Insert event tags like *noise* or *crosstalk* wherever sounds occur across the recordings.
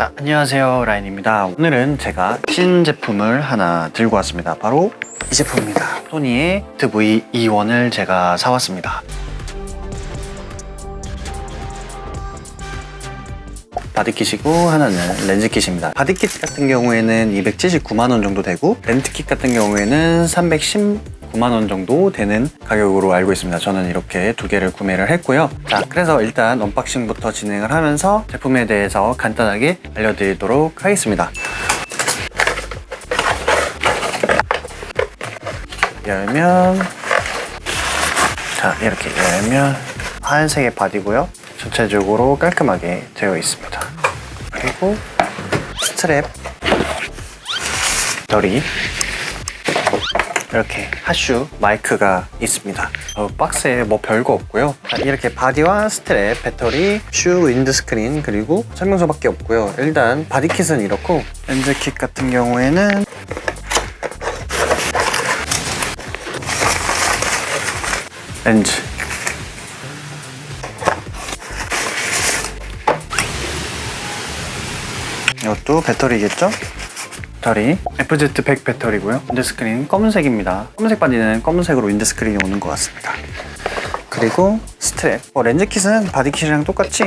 자, 안녕하세요. 라인입니다. 오늘은 제가 신제품을 하나 들고 왔습니다. 바로 이 제품입니다. 소니의 TV E1을 제가 사왔습니다. 바디킷이고 하나는 렌즈킷입니다. 바디킷 같은 경우에는 279만 원 정도 되고 렌즈킷 같은 경우에는 319만 원 정도 되는 가격으로 알고 있습니다. 저는 이렇게 두 개를 구매를 했고요. 자, 그래서 일단 언박싱부터 진행을 하면서 제품에 대해서 간단하게 알려드리도록 하겠습니다. 열면 자 이렇게 열면 하얀색의 바디고요. 전체적으로 깔끔하게 되어 있습니다. 그리고 스트랩 덜이 이렇게 하슈 마이크가 있습니다. 어, 박스에 뭐 별거 없고요. 자, 이렇게 바디와 스트랩, 배터리, 슈, 윈드스크린 그리고 설명서밖에 없고요. 일단 바디킷은 이렇고 렌즈킷 같은 경우에는 렌즈 이것도 배터리겠죠? 배터리 FZ100 배터리고요. 윈드스크린 검은색입니다. 검은색 바디는 검은색으로 윈드스크린이 오는 것 같습니다. 그리고 스트랩. 어, 렌즈킷은 바디킷이랑 똑같이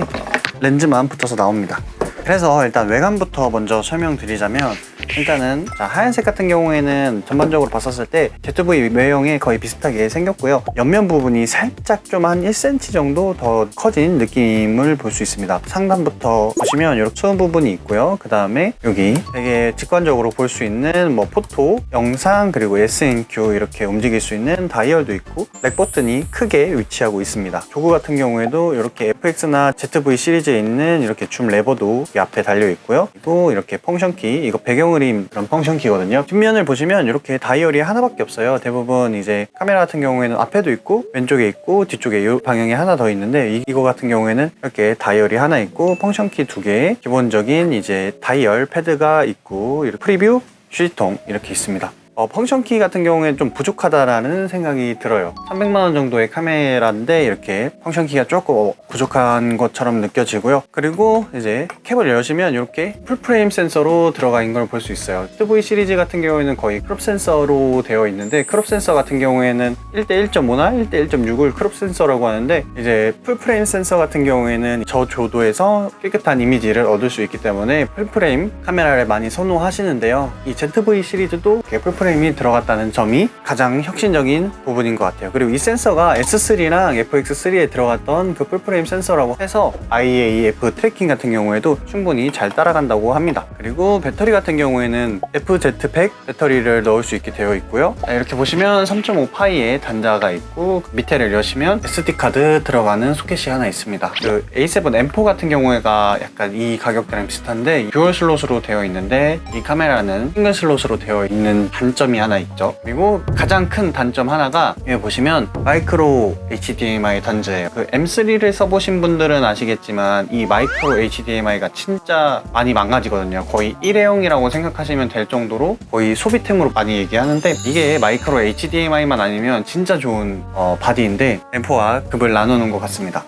렌즈만 붙어서 나옵니다. 그래서 일단 외관부터 먼저 설명드리자면 일단은 자, 하얀색 같은 경우에는 전반적으로 봤었을 때 ZV 외형에 거의 비슷하게 생겼고요. 옆면 부분이 살짝 좀 한 1cm 정도 더 커진 느낌을 볼 수 있습니다. 상단부터 보시면 이렇게 수은 부분이 있고요. 그 다음에 여기 되게 직관적으로 볼 수 있는 뭐 포토, 영상 그리고 SNQ 이렇게 움직일 수 있는 다이얼도 있고 렉 버튼이 크게 위치하고 있습니다. 조그 같은 경우에도 이렇게 FX나 ZV 시리즈에 있는 이렇게 줌 레버도 이 앞에 달려 있고요. 그리고 이렇게 펑션 키 이거 배경 그림 그런 펑션 키거든요. 뒷면을 보시면 이렇게 다이얼이 하나밖에 없어요. 대부분 이제 카메라 같은 경우에는 앞에도 있고 왼쪽에 있고 뒤쪽에 이 방향에 하나 더 있는데 이- 이거 같은 경우에는 이렇게 다이얼이 하나 있고 펑션 키 두 개, 기본적인 이제 다이얼 패드가 있고 프리뷰 휴지통 이렇게 있습니다. 어, 펑션 키 같은 경우에 좀 부족하다라는 생각이 들어요. 300만 원 정도의 카메라인데 이렇게 펑션 키가 조금 부족한 것처럼 느껴지고요. 그리고 이제 캡을 여시면 이렇게 풀프레임 센서로 들어가 있는 걸 볼 수 있어요. TV 시리즈 같은 경우에는 거의 크롭 센서로 되어 있는데 크롭 센서 같은 경우에는 1대 1.5나 1대 1.6을 크롭 센서라고 하는데 이제 풀프레임 센서 같은 경우에는 저조도에서 깨끗한 이미지를 얻을 수 있기 때문에 풀프레임 카메라를 많이 선호하시는데요. 이 ZV 시리즈도 이렇게 풀 프레임이 들어갔다는 점이 가장 혁신적인 부분인 것 같아요. 그리고 이 센서가 S3랑 FX3에 들어갔던 그 풀프레임 센서라고 해서 IAF 트래킹 같은 경우에도 충분히 잘 따라간다고 합니다. 그리고 배터리 같은 경우에는 FZ100 배터리를 넣을 수 있게 되어 있고요. 자, 이렇게 보시면 3.5파이의 단자가 있고 밑에를 여시면 SD 카드 들어가는 소켓이 하나 있습니다. 그 A7 M4 같은 경우에가 약간 이 가격대랑 비슷한데 듀얼 슬롯으로 되어 있는데 이 카메라는 싱글 슬롯으로 되어 있는 단 점이 하나 있죠. 그리고 가장 큰 단점 하나가 여기 보시면 마이크로 HDMI 단자예요. 그 M3를 써보신 분들은 아시겠지만 이 마이크로 HDMI가 진짜 많이 망가지거든요. 거의 일회용이라고 생각하시면 될 정도로 거의 소비템으로 많이 얘기하는데 이게 마이크로 HDMI만 아니면 진짜 좋은 어, 바디인데 M4와 급을 나누는 것 같습니다.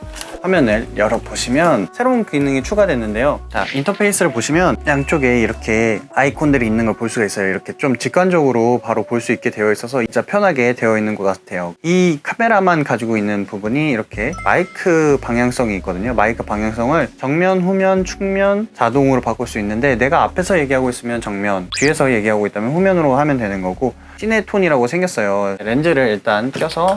화면을 열어보시면 새로운 기능이 추가됐는데요. 자, 인터페이스를 보시면 양쪽에 이렇게 아이콘들이 있는 걸 볼 수가 있어요. 이렇게 좀 직관적으로 바로 볼 수 있게 되어 있어서 진짜 편하게 되어 있는 것 같아요. 이 카메라만 가지고 있는 부분이 이렇게 마이크 방향성이 있거든요. 마이크 방향성을 정면, 후면, 측면 자동으로 바꿀 수 있는데 내가 앞에서 얘기하고 있으면 정면, 뒤에서 얘기하고 있다면 후면으로 하면 되는 거고 시네톤이라고 생겼어요. 렌즈를 일단 껴서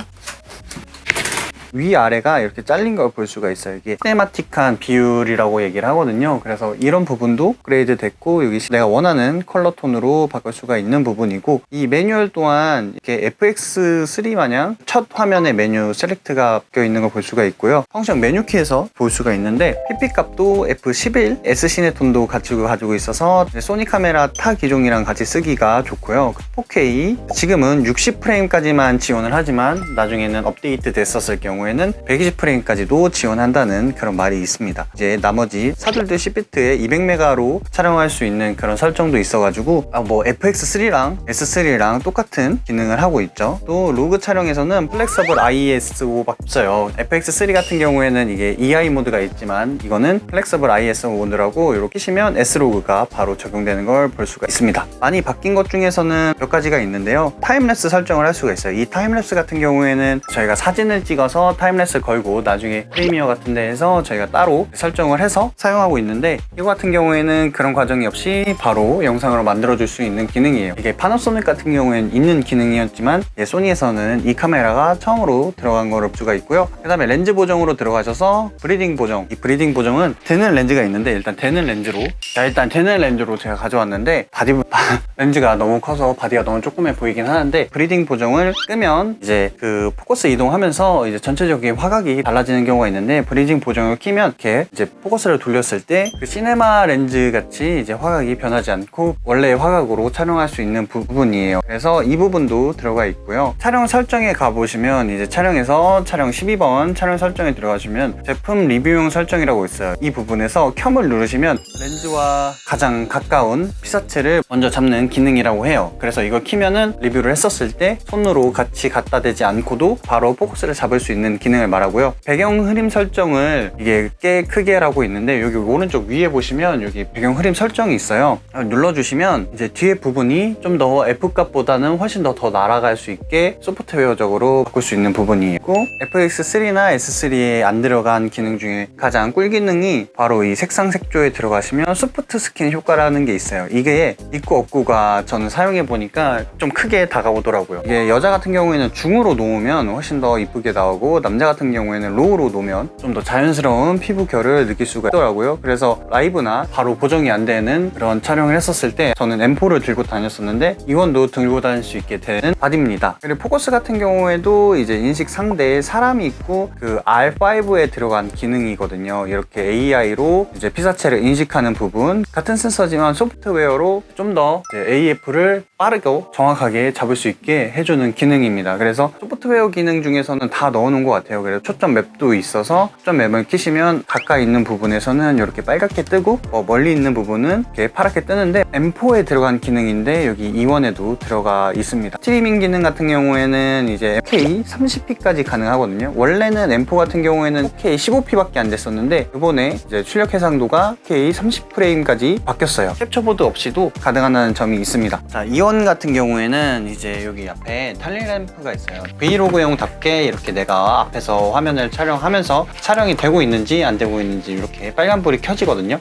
위아래가 이렇게 잘린 걸 볼 수가 있어요. 이게 시네마틱한 비율이라고 얘기를 하거든요. 그래서 이런 부분도 업그레이드 됐고 여기 내가 원하는 컬러 톤으로 바꿀 수가 있는 부분이고 이 매뉴얼 또한 이렇게 FX3 마냥 첫 화면에 메뉴 셀렉트가 바뀌어 있는 걸 볼 수가 있고요. 펑션 메뉴 키에서 볼 수가 있는데 PP 값도 F11 S 시네톤도 가지고 가지고 있어서 소니 카메라 타 기종이랑 같이 쓰기가 좋고요. 4K 지금은 60프레임까지만 지원을 하지만 나중에는 업데이트 됐었을 경우 경우에는 120프레임까지도 지원한다는 그런 말이 있습니다. 이제 나머지 사둘드 10비트에 200메가로 촬영할 수 있는 그런 설정도 있어가지고 아, 뭐 FX3랑 S3랑 똑같은 기능을 하고 있죠. 또 로그 촬영에서는 플렉서블 ISO밖에 없어요. FX3 같은 경우에는 이게 EI 모드가 있지만 이거는 플렉서블 ISO 모드라고 이렇게 끼시면 S로그가 바로 적용되는 걸 볼 수가 있습니다. 많이 바뀐 것 중에서는 몇 가지가 있는데요. 타임랩스 설정을 할 수가 있어요. 이 타임랩스 같은 경우에는 저희가 사진을 찍어서 타임랩스 걸고 나중에 프리미어 같은 데에서 저희가 따로 설정을 해서 사용하고 있는데 이거 같은 경우에는 그런 과정이 없이 바로 영상으로 만들어줄 수 있는 기능이에요. 이게 파나소닉 같은 경우에는 있는 기능이었지만 예, 소니에서는 이 카메라가 처음으로 들어간 걸 수가 있고요. 그 다음에 렌즈 보정으로 들어가셔서 브리딩 보정. 이 브리딩 보정은 되는 렌즈가 있는데 일단 되는 렌즈로 자 일단 되는 렌즈로 제가 가져왔는데 바디 *laughs* 렌즈가 너무 커서 바디가 너무 조그매 보이긴 하는데 브리딩 보정을 끄면 이제 그 포커스 이동하면서 이제 전체 적인 화각이 달라지는 경우가 있는데 브리딩 보정을 키면 이렇게 이제 포커스를 돌렸을 때 그 시네마 렌즈 같이 이제 화각이 변하지 않고 원래의 화각으로 촬영할 수 있는 부분이에요. 그래서 이 부분도 들어가 있고요. 촬영 설정에 가보시면 이제 촬영에서 촬영 12번 촬영 설정에 들어가시면 제품 리뷰용 설정이라고 있어요. 이 부분에서 켬을 누르시면 렌즈와 가장 가까운 피사체를 먼저 잡는 기능이라고 해요. 그래서 이걸 키면은 리뷰를 했었을 때 손으로 같이 갖다 대지 않고도 바로 포커스를 잡을 수 있는 기능을 말하고요. 배경 흐림 설정을 이게 꽤 크게라고 있는데 여기 오른쪽 위에 보시면 여기 배경 흐림 설정이 있어요. 눌러주시면 이제 뒤에 부분이 좀 더 F 값보다는 훨씬 더 더 날아갈 수 있게 소프트웨어적으로 바꿀 수 있는 부분이 있고 FX3나 S3에 안 들어간 기능 중에 가장 꿀 기능이 바로 이 색상 색조에 들어가시면 소프트 스킨 효과라는 게 있어요. 이게 있고 없고가 저는 사용해 보니까 좀 크게 다가오더라고요. 이게 여자 같은 경우에는 중으로 놓으면 훨씬 더 이쁘게 나오고 남자 같은 경우에는 로우로 놓으면 좀 더 자연스러운 피부 결을 느낄 수가 있더라고요. 그래서 라이브나 바로 보정이 안 되는 그런 촬영을 했었을 때 저는 M4를 들고 다녔었는데 이원도 들고 다닐 수 있게 되는 바디입니다. 그리고 포커스 같은 경우에도 이제 인식 상대에 사람이 있고 그 R5에 들어간 기능이거든요. 이렇게 AI로 이제 피사체를 인식하는 부분 같은 센서지만 소프트웨어로 좀 더 AF를 빠르고 정확하게 잡을 수 있게 해주는 기능입니다. 그래서 소프트웨어 기능 중에서는 다 넣어놓은 것 같아요. 그래서 초점 맵도 있어서 초점 맵을 키시면 가까이 있는 부분에서는 이렇게 빨갛게 뜨고 어, 멀리 있는 부분은 이렇게 파랗게 뜨는데 M4에 들어간 기능인데 여기 E1에도 들어가 있습니다. 스트리밍 기능 같은 경우에는 이제 K 30p까지 가능하거든요. 원래는 M4 같은 경우에는 K 15p밖에 안 됐었는데 이번에 이제 출력 해상도가 K 30프레임까지 바뀌었어요. 캡처보드 없이도 가능하다는 점이 있습니다. 자, 이원 같은 경우에는 이제 여기 앞에 탈링 램프가 있어요. 브이로그용답게 이렇게 내가 앞에서 화면을 촬영하면서 촬영이 되고 있는지 안 되고 있는지 이렇게 빨간불이 켜지거든요.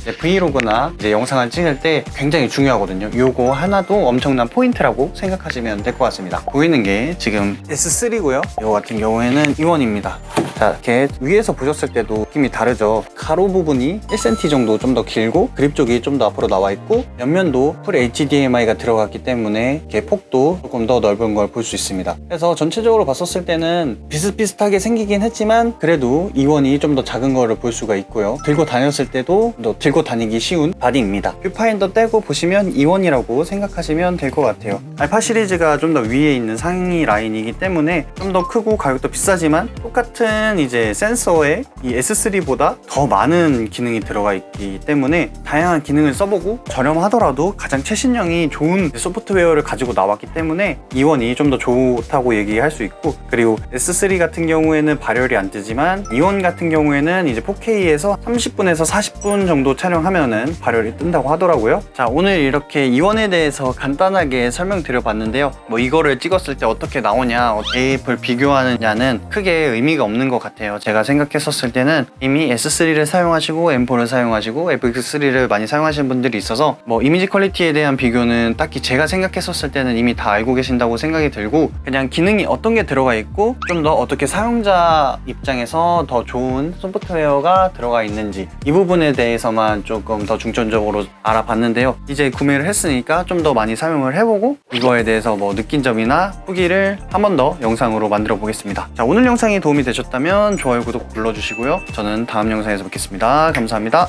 이제 브이로그나 이제 영상을 찍을 때 굉장히 중요하거든요. 요거 하나도 엄청난 포인트라고 생각하시면 될 것 같습니다. 보이는 게 지금 S3고요. 이거 같은 경우에는 이원입니다. 자, 이렇게 위에서 보셨을 때도 느낌이 다르죠. 가로 부분이 1cm 정도 좀 더 길고 그립 쪽이 좀 더 앞으로 나와 있고 옆면도 풀 HDMI가 들어갔기 때문에 이렇게 폭도 조금 더 넓은 걸 볼 수 있습니다. 그래서 전체적으로 봤었을 때는 비슷비슷하게 생기긴 했지만 그래도 이원이 좀 더 작은 거를 볼 수가 있고요. 들고 다녔을 때도 더 들고 다니기 쉬운 바디입니다. 뷰파인더 떼고 보시면 이원이라고 생각하시면 될 것 같아요. 알파 시리즈가 좀 더 위에 있는 상위 라인이기 때문에 좀 더 크고 가격도 비싸지만 똑같은 이제 센서에 이 S3보다 더 많은 기능이 들어가 있기 때문에 다양한 기능을 써보고 저렴하더라도 가장 최신형이 좋은 소프트웨어를 가지고 나왔기 때문에 이원이 좀 더 좋다고 얘기할 수 있고 그리고 S3 같은 경우에는 발열이 안 뜨지만 이원 같은 경우에는 이제 4K에서 30분에서 40분 정도 촬영하면은 발열이 뜬다고 하더라고요. 자 오늘 이렇게 이원에 대해서 간단하게 설명드려 봤는데요. 뭐 이거를 찍었을 때 어떻게 나오냐, AF를 비교하느냐는 크게 의미가 없는 것 같아요. 제가 생각했었을 때는 이미 S3를 사용하시고 M4를 사용하시고 FX3를 많이 사용하시는 분들이 있어서 뭐 이미지 퀄리티에 대한 비교는 딱히 제가 생각했었을 때는 이미 다 알고 계신다고 생각이 들고 그냥 기능이 어떤 게 들어가 있고 좀 더 어떻게 사용자 입장에서 더 좋은 소프트웨어가 들어가 있는지 이 부분에 대해서만 조금 더 중점적으로 알아봤는데요. 이제 구매를 했으니까 좀 더 많이 사용을 해보고 이거에 대해서 뭐 느낀 점이나 후기를 한 번 더 영상으로 만들어 보겠습니다. 자 오늘 영상이 도움이 되셨다면 좋아요 구독 눌러주시고요. 저는 다음 영상에서 뵙겠습니다. 감사합니다.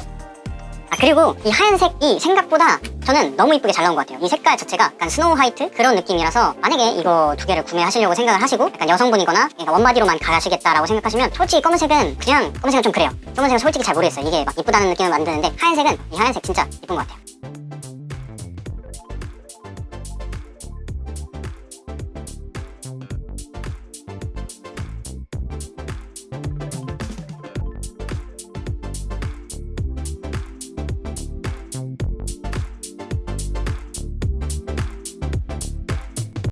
아, 그리고 이 하얀색이 생각보다 저는 너무 이쁘게 잘 나온 것 같아요. 이 색깔 자체가 약간 스노우 화이트 그런 느낌이라서 만약에 이거 두 개를 구매하시려고 생각을 하시고 약간 여성분이거나 그러니까 원마디로만 가시겠다라고 생각하시면 솔직히 검은색은 그냥 검은색은 좀 그래요. 검은색은 솔직히 잘 모르겠어요. 이게 막 이쁘다는 느낌을 만드는데 하얀색은 이 하얀색 진짜 이쁜 것 같아요.